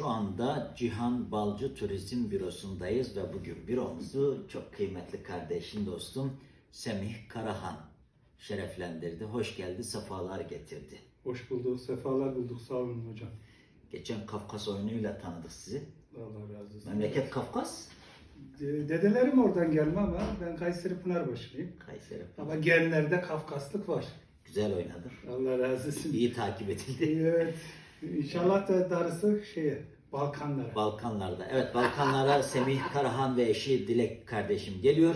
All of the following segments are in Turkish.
Şu anda Cihan Balcı Turizm Bürosu'ndayız ve bugün büromuzu çok kıymetli kardeşim dostum Semih Karahan şereflendirdi. Hoş geldi, sefalar getirdi. Hoş bulduk, sefalar bulduk. Sağ olun hocam. Geçen Kafkas oyunuyla tanıdık sizi. Allah razı olsun. Memleket Kafkas, De- Dedelerim oradan gelme ama ben Kayseri Pınarbaşılıyım. Kayseri. Ama genlerde Kafkaslık var. Güzel oynadı. Allah razı olsun. İyi takip edildi. Evet. İnşallah da darısı şeye, Balkanlara. Balkanlarda. Evet Balkanlara Semih Karahan ve eşi Dilek kardeşim geliyor.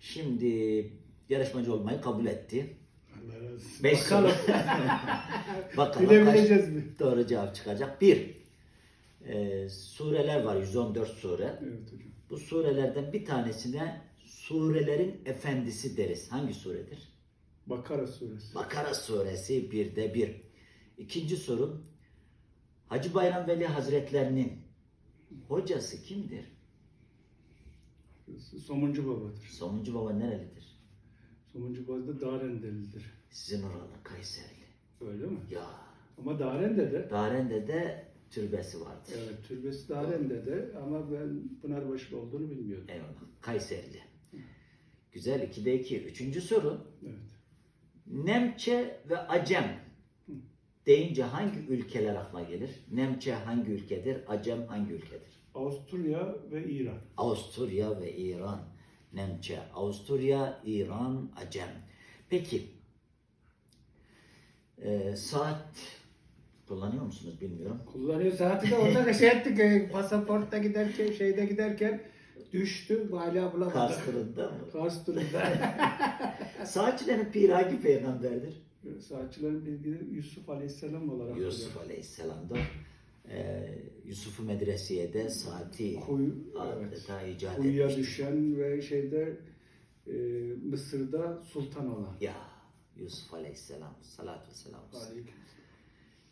Şimdi yarışmacı olmayı kabul etti. Allah razı olsun. Beş Bakalım. Bakalım Bilebileceğiz mi? doğru cevap çıkacak. Bir, e, sureler var 114 sure. Evet hocam. Bu surelerden bir tanesine surelerin efendisi deriz. Hangi suredir? Bakara suresi. Bakara suresi birde bir. İkinci soru. Hacı Bayram Veli Hazretlerinin hocası kimdir? Somuncu babadır. Somuncu Baba nerelidir? Somuncu baba da Darendelidir. Sizin oralı Kayserili. Öyle mi? Ya Ama Darende'de Daren'de de türbesi vardır. Evet, türbesi Darende'de ama ben Pınarbaşılı olduğunu bilmiyordum. Eyvallah. Kayserili. Güzel. 2'de 2. Üçüncü soru. Evet. Nemçe ve Acem deyince hangi ülkeler akla gelir? Nemçe hangi ülkedir? Acem hangi ülkedir? Avusturya ve İran. Avusturya ve İran. Nemçe, Avusturya, İran, Acem. Peki, e, saat kullanıyor musunuz bilmiyorum. Kullanıyor saati de orada şey ettik. e, Pasaportta giderken, şeyde giderken düştü. Hala bulamadık. Kars turunda mı? Kars turunda. Saatçilerin piri hangi peygamberdir? Saatçilerin bilgileri Yusuf Aleyhisselam olarak. Yusuf Aleyhisselam'da. E, Yusuf-u Medresiye'de saati Kuyu, evet. adeta icat Kuyuya etmiştir. düşen ve şeyde e, Mısır'da sultan olan. Ya Yusuf Aleyhisselam vesselam. olsun. Aleyküm.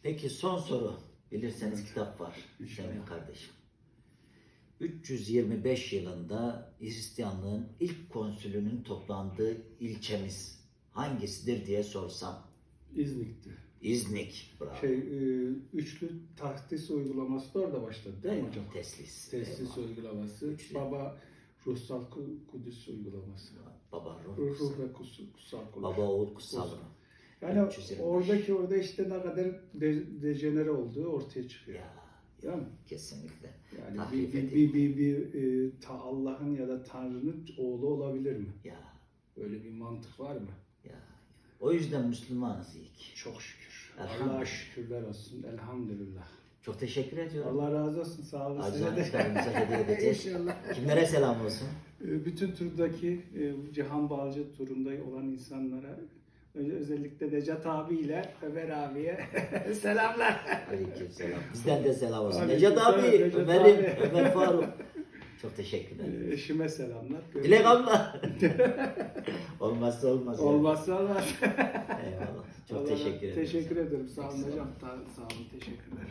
Peki son soru. Bilirseniz Evet. kitap var. Semih kardeşim. 325 yılında Hristiyanlığın ilk konsülünün toplandığı ilçemiz hangisidir diye sorsam. İznik'ti. İznik. Bravo. Şey, e, üçlü tahtis uygulaması da orada başladı değil mi hocam? Teslis. Eyvallah. uygulaması, Üçlü. baba ruhsal ku- kudüs uygulaması. Baba ruh. Ruh, ve kus- kutsal kudüs. Baba oğul kutsal. Ruh. Yani 325. oradaki orada işte ne kadar de, dejenere olduğu ortaya çıkıyor. Ya, mi? kesinlikle. Yani Tahrif bir, bir, bir, bir, bir, e, ta Allah'ın ya da Tanrı'nın oğlu olabilir mi? Ya, Öyle bir mantık var mı? ya. O yüzden Müslümanız ilk. Çok şükür. Elhamdülillah. Allah'a şükürler olsun. Elhamdülillah. Çok teşekkür ediyorum. Allah razı olsun. Sağ olasın. Acizanlıklarımıza hediye edeceğiz. İnşallah. Kimlere selam olsun? E, Bütün turdaki e, Cihan Balcı turunda olan insanlara ö- özellikle Necat abiyle Ömer abiye selamlar. Aleykümselam. Bizden de selam olsun. Necat abi, Necat Ömer'im, abi. Ömer Faruk. Çok teşekkürler. E, Eşime selamlar. Dilek abla. Olmazsa olmaz. ya. Olmazsa olmaz. Eyvallah. Çok Allah- teşekkür ederim. Teşekkür ederim. Sağ olun hocam. Sağ olun. Teşekkürler.